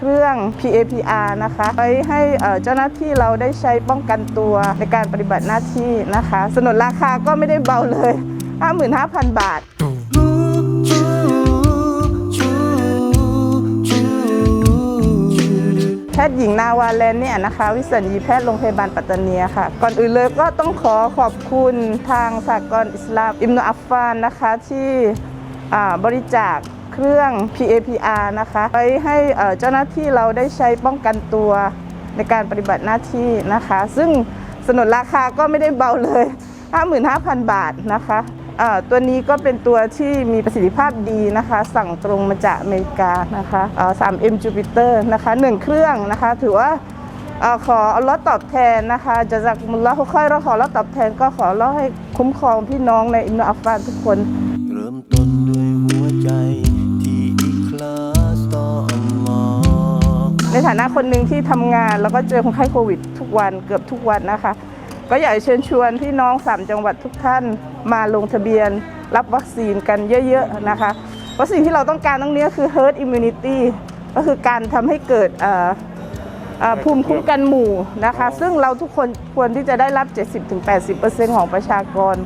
เครื่อง PAPR นะคะไว้ให้เจ้าหน้าที่เราได้ใช้ป้องกันตัวในการปฏิบัติหน้าที่นะคะ สนนราคาก็ไม่ได้เบาเลย 55,000 บาท แพทย์หญิงนาวาแลนเนี่ยนะคะ วิสัญญีแพทย์โรงพยาบาลปัตตานีค่ะ ก่อนอื่นเลยก็ต้องขอขอบคุณทางสากลอิสลามอิมโนอัฟฟานนะคะที่บริจาค เครื่อง PAPR นะคะ ไว้ให้เจ้าหน้าที่เราได้ใช้ป้องกันตัวในการปฏิบัติหน้าที่นะคะ ซึ่งสนนราคาก็ไม่ได้เบาเลย 55,000 บาทนะคะตัวนี้ก็เป็นตัวที่มีประสิทธิภาพดีนะคะ สั่งตรงมาจากอเมริกานะคะเอ่อ 3M Jupiter นะคะหนึ่งเครื่องนะคะ ถือว่าอขอเอาลดตอบแทนนะคะจะจากมุลละค่อยๆเราขอลดตอบแทนก็ขอร้ให้คุ้มครองพี่น้องในอินโดอัฟฟานทุกคน เริ่มต้นด้วยหัวใจ ในฐานะคนหนึ่งที่ทำงาน แล้วก็เจอคนไข้โควิด ทุกวันเกือบทุกวันนะคะ ก็อยากเชิญชวนพี่น้อง3จังหวัดทุกท่านมาลงทะเบียน รับวัคซีนกันเยอะๆนะคะวัคซีนที่เราต้องการตรงนี้คือ herd immunity ก็คือการทำให้เกิดภูมิคุ้มกันหมู่นะคะ ซึ่งเราทุกคนควรที่จะได้รับ 70-80%ของประชากร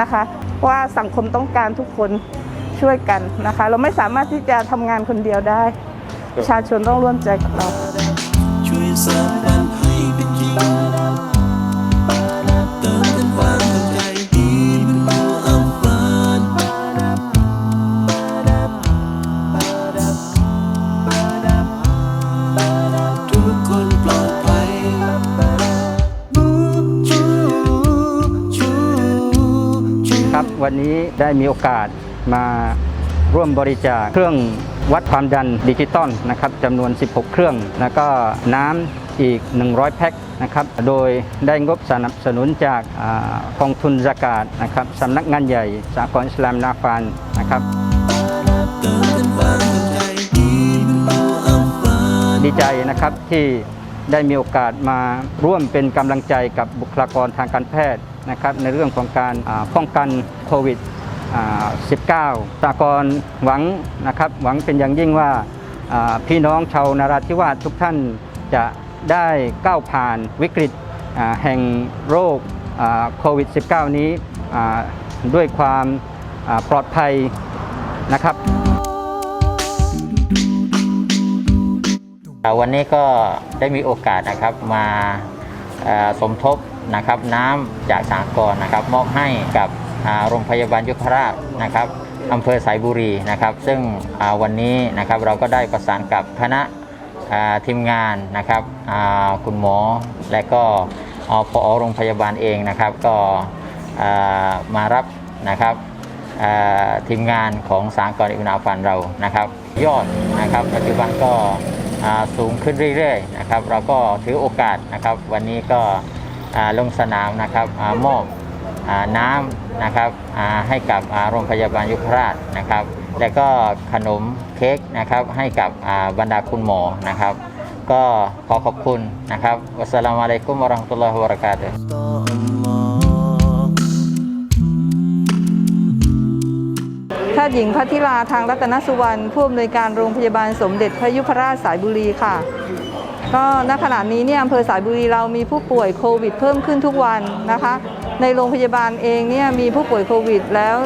นะคะเพราะว่าสังคมต้องการทุกคนช่วยกันนะคะ เราไม่สามารถที่จะทำงานคนเดียวได้ ประชาชนต้องร่วมใจกับเราช่วยสร้างฝันให้เป็นจริงเติมเต็มความเข้าใจดีเป็นผู้อัฟฟานทุกคนปลอดภัยครับวันนี้ได้มีโอกาสมาร่วมบริจาคเครื่อง วัดความดันดิจิตอลนะครับจำนวน 16 เครื่อง แล้วก็น้ำอีก 100 แพ็คนะครับโดยได้งบสนับสนุนจากกองทุนสกาดนะครับสำนักงานใหญ่สากลอิสลามนาฟานนะครับดีใจนะครับที่ได้มีโอกาสมาร่วมเป็นกำลังใจกับบุคลากรทางการแพทย์นะครับในเรื่องของการป้องกันโควิด 19สากรหวังนะครับหวังเป็นอย่างยิ่งว่าพี่น้องชาวนาราธิวาสทุกท่านจะได้ก้าวผ่านวิกฤตแห่งโรคโควิด -19 นี้ด้วยความปลอดภัยนะครับวันนี้ก็ได้มีโอกาสนะครับมาสมทบนะครับน้ำจากสากลนะครับมอบให้กับ โรงพยาบาลยุพราชนะครับอำเภอสายบุรีนะครับ ซึ่งวันนี้นะครับเราก็ได้ประสานกับคณะทีมงานนะครับคุณหมอและก็อพอโรงพยาบาลเองนะครับ ก็มารับนะครับทีมงานของสากลอิบนาฟันเรานะครับ ยอดนะครับปัจจุบันก็สูงขึ้นเรื่อยๆนะครับ เราก็ถือโอกาสนะครับ วันนี้ก็ลงสนามนะครับอมอบ น้ำนะครับให้กับโรงพยาบาลยุพราชนะครับ และก็ขนมเค้กนะครับให้กับบรรดาคุณหมอนะครับ ก็ขอขอบคุณนะครับวัสสลามุอะลัยกุมวะราะห์มะตุลลอฮิวะบะเราะกาตุฮ์ต่อร์แพทย์หญิงพัทิลาทางรัตนสุวรรณผู้อำนวยการโรงพยาบาลสมเด็จพระยุพราชสายบุรีค่ะก็ณขณะนี้เนี่ยอำเภอสายบุรีเรามีผู้ป่วยโควิดเพิ่มขึ้นทุกวันนะคะ ในโรงพยาบาลเองเนี่ยมีผู้ป่วยโควิดแล้ว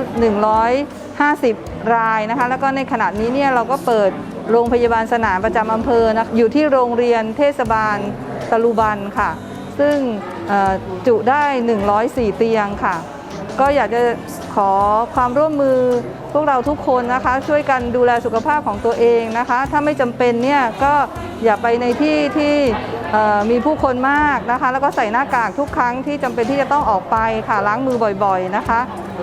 150 รายนะคะ แล้วก็ในขณะนี้เนี่ยเราก็เปิดโรงพยาบาลสนามประจำอำเภอนะอยู่ที่โรงเรียนเทศบาลตะลุบันค่ะ ซึ่งจุได้ 104 เตียงค่ะ ก็อยากจะขอความร่วมมือพวกเราทุกคนนะคะ ช่วยกันดูแลสุขภาพของตัวเองนะคะ ถ้าไม่จำเป็นเนี่ยก็อย่าไปในที่ที่ มีผู้คนมากนะคะ แล้วก็ใส่หน้ากากทุกครั้งที่จำเป็นที่จะต้องออกไปค่ะล้างมือบ่อยๆนะคะ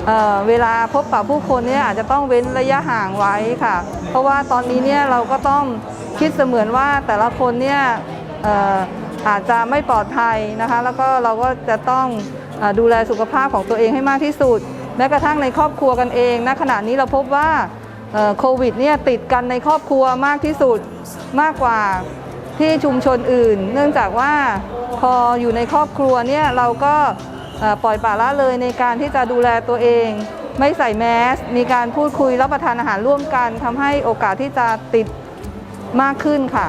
เเวลาพบปะผู้คนเนี่ยอาจจะต้องเว้นระยะห่างไว้ค่ะ เพราะว่าตอนนี้เนี่ยเราก็ต้องคิดเสมือนว่าแต่ละคนเนี่ยอาจจะไม่ปลอดภัยนะคะ แล้วก็เราก็จะต้องอดูแลสุขภาพของตัวเองให้มากที่สุด แม้กระทั่งในครอบครัวกันเองณขณะนี้เราพบว่าโควิดเนี่ยติดกันในครอบครัวมากที่สุดมากกว่า ที่ชุมชนอื่น เนื่องจากว่าพออยู่ในครอบครัวเนี่ยเราก็ปล่อยปละละเลยในการที่จะดูแลตัวเอง ไม่ใส่แมส มีการพูดคุยรับประทานอาหารร่วมกันทำให้โอกาสที่จะติดมากขึ้นค่ะ